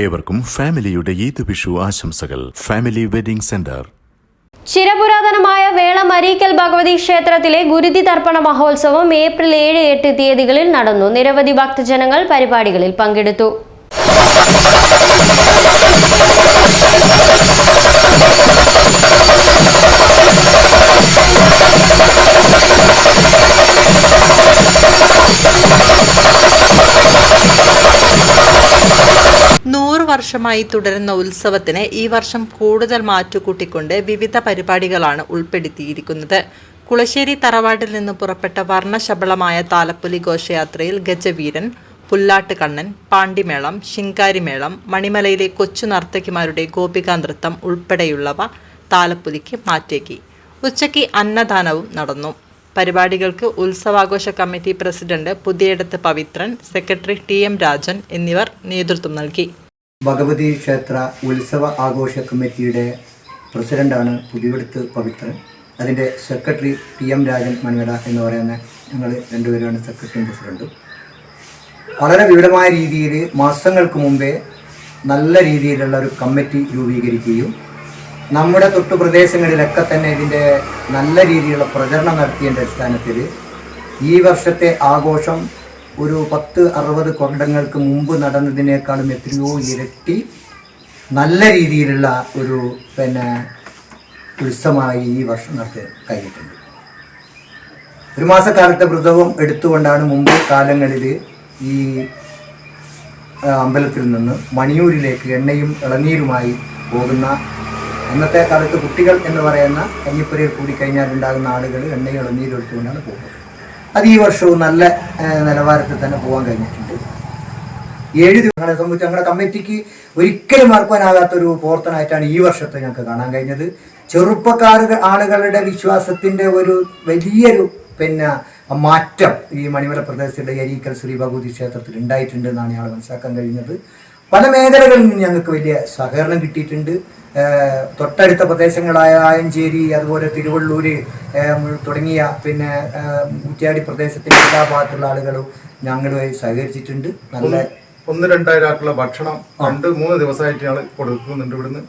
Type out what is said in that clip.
ഏവർക്കും ഫാമിലിയുടെ ഈദ് വിഷു ആശംസകൾ. Family wedding centre. ചിരപുരാതനമായ Velam Areekkal Bhagavathi ക്ഷേത്രത്തിലെ ഗുരുതി തർപ്പണ മഹോത്സവം ഏപ്രിൽ ഏഴ് എട്ട് തീയതികളിൽ നടന്നു. നിരവധി ഭക്തജനങ്ങൾ പരിപാടികളിൽ പങ്കെടുത്തു. വർഷമായി തുടരുന്ന ഉത്സവത്തിന് ഈ വർഷം കൂടുതൽ മാറ്റുകൂട്ടിക്കൊണ്ട് വിവിധ പരിപാടികളാണ് ഉൾപ്പെടുത്തിയിരിക്കുന്നത്. കുളശ്ശേരി തറവാട്ടിൽ നിന്ന് പുറപ്പെട്ട വർണശബളമായ താലപ്പൊലി ഘോഷയാത്രയിൽ ഗജവീരൻ പുല്ലാട്ട് കണ്ണൻ പാണ്ടിമേളം ശിങ്കാരിമേളം മണിമലയിലെ കൊച്ചു നർത്തകിമാരുടെ ഗോപികാ നൃത്തം ഉൾപ്പെടെയുള്ളവ താലപ്പൊലിക്ക് മാറ്റേക്കി ഉച്ചയ്ക്ക് അന്നദാനവും നടന്നു. പരിപാടികൾക്ക് ഉത്സവാഘോഷ committee president Puthiyadath Pavithran secretary T M Rajan എന്നിവർ നേതൃത്വം നൽകി. ഭഗവതി ക്ഷേത്ര ഉത്സവ ആഘോഷ കമ്മിറ്റിയുടെ പ്രസിഡന്റാണ് പുതിയടുത്ത് പവിത്രൻ. അതിന്റെ secretary T M Rajan Manimala എന്ന് പറയുന്ന ഞങ്ങൾ രണ്ടുപേരാണ് സെക്രട്ടറിയും പ്രസിഡന്റും. വളരെ വിപുലമായ രീതിയിൽ മാസങ്ങൾക്ക് മുമ്പേ നല്ല രീതിയിലുള്ള ഒരു കമ്മിറ്റി രൂപീകരിക്കുകയും നമ്മുടെ തൊട്ടു പ്രദേശങ്ങളിലൊക്കെ തന്നെ ഇതിന്റെ നല്ല രീതിയിലുള്ള പ്രചരണം നടത്തിയതിന്റെ അടിസ്ഥാനത്തിൽ ഈ വർഷത്തെ ആഘോഷം ഒരു പത്ത് അറുപത് കൊല്ലങ്ങൾക്ക് മുമ്പ് നടന്നതിനേക്കാളും എത്രയോ ഇരട്ടി നല്ല രീതിയിലുള്ള ഒരു പിന്നെ ഉത്സവമായി ഈ വർഷം നടത്തി കഴിഞ്ഞിട്ടുണ്ട്. ഒരു മാസക്കാലത്തെ വ്രതവും എടുത്തുകൊണ്ടാണ് മുമ്പ് കാലങ്ങളിൽ ഈ അമ്പലത്തിൽ നിന്ന് മണിയൂരിലേക്ക് എണ്ണയും ഇളനീരുമായി പോകുന്ന അന്നത്തെ കാലത്ത് കുട്ടികൾ എന്ന് പറയുന്ന കഞ്ഞിപ്പുരയിൽ കൂടി കഴിഞ്ഞാൽ ഉണ്ടാകുന്ന ആളുകൾ എണ്ണയും ഇളനീരും എടുത്തുകൊണ്ടാണ് പോകുന്നത്. അത് ഈ വർഷവും നല്ല നിലവാരത്തിൽ തന്നെ പോകാൻ കഴിഞ്ഞിട്ടുണ്ട്. ഏഴ് ദിവസങ്ങളെ സംബന്ധിച്ച് ഞങ്ങളുടെ കമ്മിറ്റിക്ക് ഒരിക്കലും മറക്കാനാകാത്തൊരു പ്രവർത്തനമായിട്ടാണ് ഈ വർഷത്തെ ഞങ്ങൾക്ക് കാണാൻ കഴിഞ്ഞത്. ചെറുപ്പക്കാർ ആളുകളുടെ വിശ്വാസത്തിന്റെ ഒരു വലിയൊരു പിന്നെ മാറ്റം ഈ മണിമല പ്രദേശത്തുള്ള എരീക്കൽ ശ്രീ ഭഗവതി ക്ഷേത്രത്തിൽ ഉണ്ടായിട്ടുണ്ട് എന്നാണ് ഞങ്ങൾ മനസ്സിലാക്കാൻ കഴിഞ്ഞത്. പല മേഖലകളിൽ നിന്ന് ഞങ്ങൾക്ക് വലിയ സഹകരണം കിട്ടിയിട്ടുണ്ട്. തൊട്ടടുത്ത പ്രദേശങ്ങളായ ആയഞ്ചേരി അതുപോലെ തിരുവള്ളൂര് തുടങ്ങിയ പിന്നെ കുറ്റ്യാടി പ്രദേശത്തിന്റെ എല്ലാ ഭാഗത്തുള്ള ആളുകളും ഞങ്ങളുമായി സഹകരിച്ചിട്ടുണ്ട്. നല്ല ഒന്ന് രണ്ടായിരം ആൾക്കുള്ള ഭക്ഷണം രണ്ട് മൂന്ന് ദിവസമായിട്ട് ഞങ്ങൾ കൊടുക്കുന്നുണ്ട് ഇവിടുന്ന്.